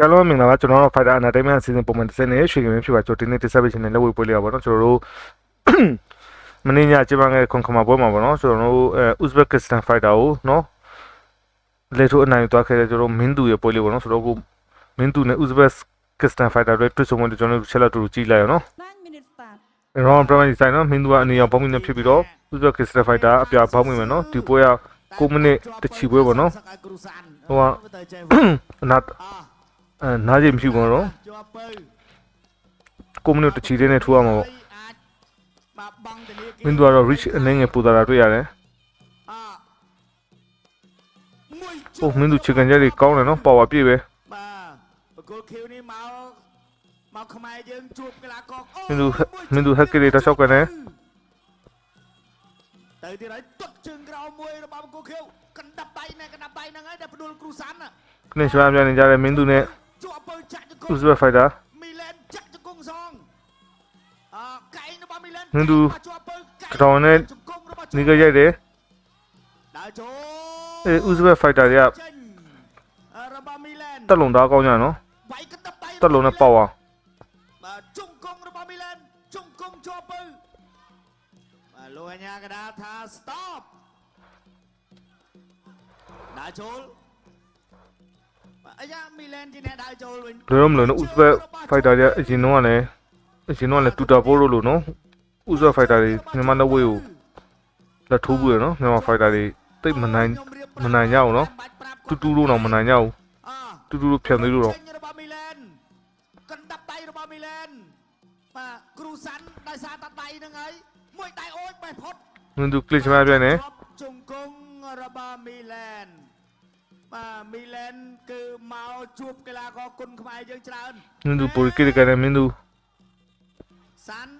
အားလုံးမင်္ဂလာပါကျွန်တော်တို့ Fighter Entertainment Season ပုံမှန်တစ်စက်နဲ့ရွှေကမင်းဖြစ်ပါကျွန်တော်ဒီနေ့တက်ဆက်ပေးခြင်းနဲ့လက်ဝဲပွဲလေးပါပေါ့နော်ကျွန်တော်တို့မင်းညကျင်းပခဲ့တဲ့ခွန်ခမာပွဲမှာပေါ့နော်ကျွန်တော်တို့အဲ Uzbekistan Fighter ကိုနော်လေထိုးအနိုင်ယူသွားခဲ့တဲ့ကျွန်တော်တို့မင်းသူရဲ့ပွဲလေးပေါ့နော်ဆိုတော့အခုမင်းသူနဲ့ Uzbekistan Fighter တွေတွေ့ဆုံမှုတွေကျွန်တော်တို့ချက်လက်တူတူကြည့်လိုက်ရအောင်နော်9 minutes start ရောပရမီဆိုင်နော်မင်းသူကနေရောဘောင်းမင်းနဲ့ဖြစ်ပြီးတော့ Uzbekistan Fighter အပြာဘောင်းမင်းမယ်နော်ဒီပွဲက9မိနစ်တချီပွဲပေါ့နော်ဟိုကအနာ အဲနားကြည့်မရှိဘူးနော် ជាប់ពៅ 9မိနစ်တချီလေးနဲ့ထိုးရမှာပေါ့ អាចបាក់បង់ធនាគារ မင်းတို့ကတော့ reach အနေငယ်ပူတာတာတွေ့ရတယ် អមួយ ။အိုးမင်းတို့ chicken ချက်တွေကောင်းတယ်နော် power ပြည့်ပဲ បាទបកគោខៀវនេះមកមកខ្មែរយើងជួបកីឡាករអូ ။မင်းတို့មင်းတို့ hack တွေတစ်ချောက်ကနေ ទៅទៀតហើយទុតជើងក្រោមមួយរបស់បកគោខៀវកណ្ដាប់ដៃណែកណ្ដាប់ដៃហ្នឹងហើយដែលផ្ដួលគ្រូសាន់ណា ခနဲ့ရှမ်းပြနေကြတယ်မင်းတို့နဲ့ ជាប់ពៅចាក់ជង្គង់ Uzbek fighter មីឡែនចាក់ជង្គង់សងអកែងរបស់មីឡែន មင်းទូ ជា Uzua phải đá nên du tròn nên ni cái gì đấy Uzua phải đá đấy ta lồng đá cao nhỉ nó ta lồng là bao à Lua nhà cái đá tha stop. Đá trốn. ဘယ်လိုမလဲနော်ဥစဘက်ဖိုက်တာတွေအရင်တော့ကလည်းအရင်တော့ကလည်းတူတာပိုးလို့လို့နော်ဥစဘက်ဖိုက်တာတွေမြန်မာလက်ဝဲကိုလက်ထိုးဘူးရနော်မြန်မာဖိုက်တာတွေတိတ်မနိုင်မနိုင်ကြအောင်နော်တူတူလို့တော့မနိုင်ကြအောင်တူတူလို့ဖြန်သေးလို့တော့มันดูกลิ่นใช่ไหมเพื่อนเนี่ย បាទមីឡែនគឺមកជួបកីឡាករគុណខ្មែរយើងច្រើន မင်းတို့ပိုကိကနေမင်းတို့ សាន់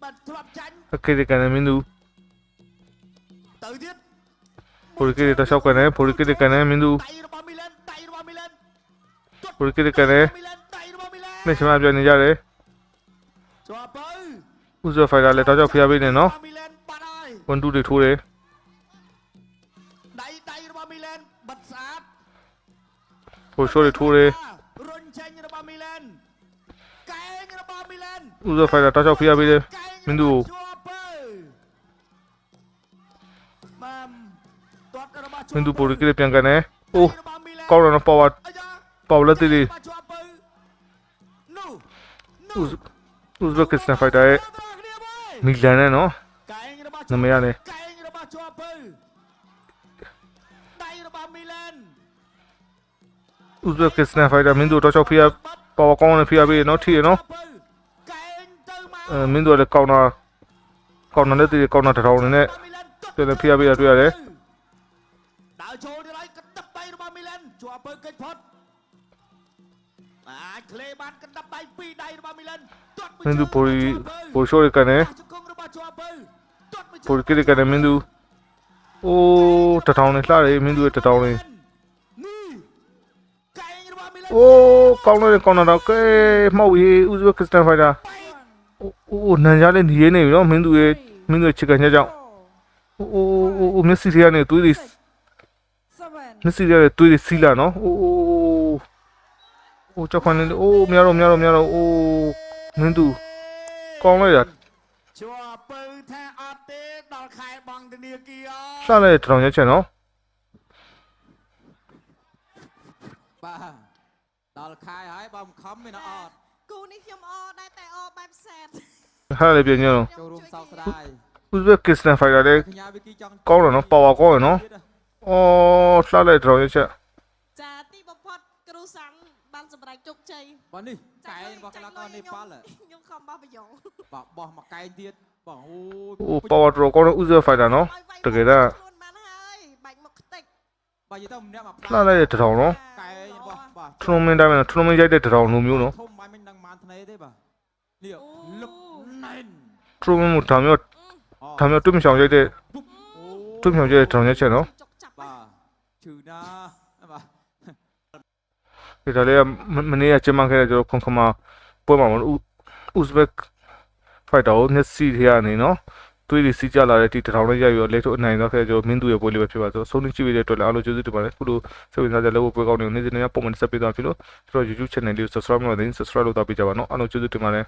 បាត់ធ្លាប់ចាញ់ အကိကနေမင်းတို့ ទៅទៀត ပိုကိတဆောက်ကနေပိုကိကနေမင်းတို့ ដៃរបស់មីឡែនដៃរបស់មីឡែន ပိုကိကနေ មីឡែនដៃរបស់មីឡែន နဲ့ချမ်းပြနေကြတယ် ជាប់ទៅ ဥဇဖိုင်တာလည်းတော့ကြောက်ဖျားပေးနေနော် មី ဟိုရှိုးတွေထိုးတယ်ဦးဇဖိုင်တာတောက်ချောက်ဖိအားပေးတယ်မင်းတို့မင်းတို့ပိုရီကလေးပြန်ကန်နေအိုးကောင်းရနော်ပါဝါပါဝလက်တီလေးဦးဦးဇဘက်ကစ်နဖိုင်တာရဲ့မီလန်နဲ့နော်နမရတယ် ဥဇဘက်ကစ္စတန်ဖိုင်တာမင်းတို့တော့ကြောက်ဖျားပါဝါကောင်းတယ်ဖျားပေးနော်ထီရနော် កែងទៅមក အဲမင်းတို့လည်းကောင်းတာကောင်းတာလက်တွေကောင်းတာတစ်ထောင်နေနဲ့ មីឡែនទុត ပြန်လည်းဖျားပေးရတွေ့ရတယ် ដើរចូលទៅហើយកណ្ដាប់ដៃរបស់មីឡែនជាប់ទៅកិច្ចផុតអាចក្លេបានកណ្ដាប់ដៃពីរដៃរបស់មីឡែនទាត់ မင်းတို့ပိုပိုရှိုးတွေကနေ ជង្គង់របស់ជាប់ទៅទាត់មួយ ပိုကိကနေမင်းတို့အိုးတစ်ထောင်နေလှတယ်မင်းတို့ရဲ့တစ်ထောင်နေ នេះកែងរបស់មីឡែន โอ้ကောင်းတယ်ကောင်းတော့ကဲမှောက်ရေးဥဇဘကစ္စတန်ဖိုင်တာအိုးနန်ရလည်းနေနေပြီနော်မင်းသူရဲ့မင်းသူချစ်ကန်ချက်ကြောင့်အိုးအိုးအိုးမျက်စိတွေကနေသွေးတွေမျက်စိတွေသွေးတွေစီးလာနော်အိုးအိုးအိုးချက်ခွန်လေးအိုးမရတော့မရတော့မရတော့အိုးမင်းသူကောင်းလိုက်တာရှာလိုက်တောင်ရက်ချက်နော် បាទដល់ខែហើយបើមិនខំមានអត់គូនេះខ្ញុំអដែរតែអបែបសែត Dale, piñero. ចូលរួមសោកស្ដាយ Uzbekistan fagare កញ្ញាវិគីចង់ កូននោះប៉ាវកូននោះអូឆ្លាតលេត្រយចាចាទីបំផុតគ្រូសាំងបានសម្រេចជោគជ័យបើនេះកែងរបស់កីឡាករនេប៉ាល់ហ៎ខ្ញុំខំបោះប្រយងបាទបោះមកកែងទៀតបងអូយអូប៉ាវត្រកូនឧស្បេកហ្វាយដាណូតកេដា ဘာရတော့မနေ့မှာလှလိုက်တဲ့တထောင်နော်ကဲဘောဘာထရုံမင်းတိုင်းမှာထရုံမင်းရိုက်တဲ့တထောင်လိုမျိုးနော်ထုံမိုင်းမင်းနန်းမန်ထနေသေးပါလျောလုတ်နိုင်ထရုံမင်းကိုဒါမျိုးဒါမျိုးတွင်းမဆောင်ရိုက်တဲ့တွင်းမဆောင်ရိုက်တဲ့တထောင်ရက်ချက်နော်ဘာချူနာဘာဒီတလေးမနေ့ကကျင်းပခဲ့တဲ့ကျွန်တော်ခွန်ခမပွဲမှာမလို့ဥစဘက်ဖိုက်တာကိုမျက်စိထဲကနေနော် သွေးတွေစီးကြလာတဲ့ဒီတထောင်နဲ့ရိုက်ပြီးတော့လက်ထုတ်အနိုင်တော့ခဲ့ကျွန်တော်မင်းသူရဲ့ပွဲလေးပဲဖြစ်ပါဆိုဆုံးနေကြည့်ရတဲ့အတွက်လည်းအားလုံးကျေးဇူးတင်ပါတယ်ခုလိုစိတ်ဝင်စားကြတဲ့ပွဲကောင်းတွေကိုနေ့စဉ်နေ့ပုံမှန်ဆက်ပေးသွားဖြစ်လို့ကျွန်တော် YouTube channel လေးကို subscribe မလုပ်သေးရင် subscribe လုပ်တော့ပေးကြပါနော်အားလုံးကျေးဇူးတင်ပါတယ်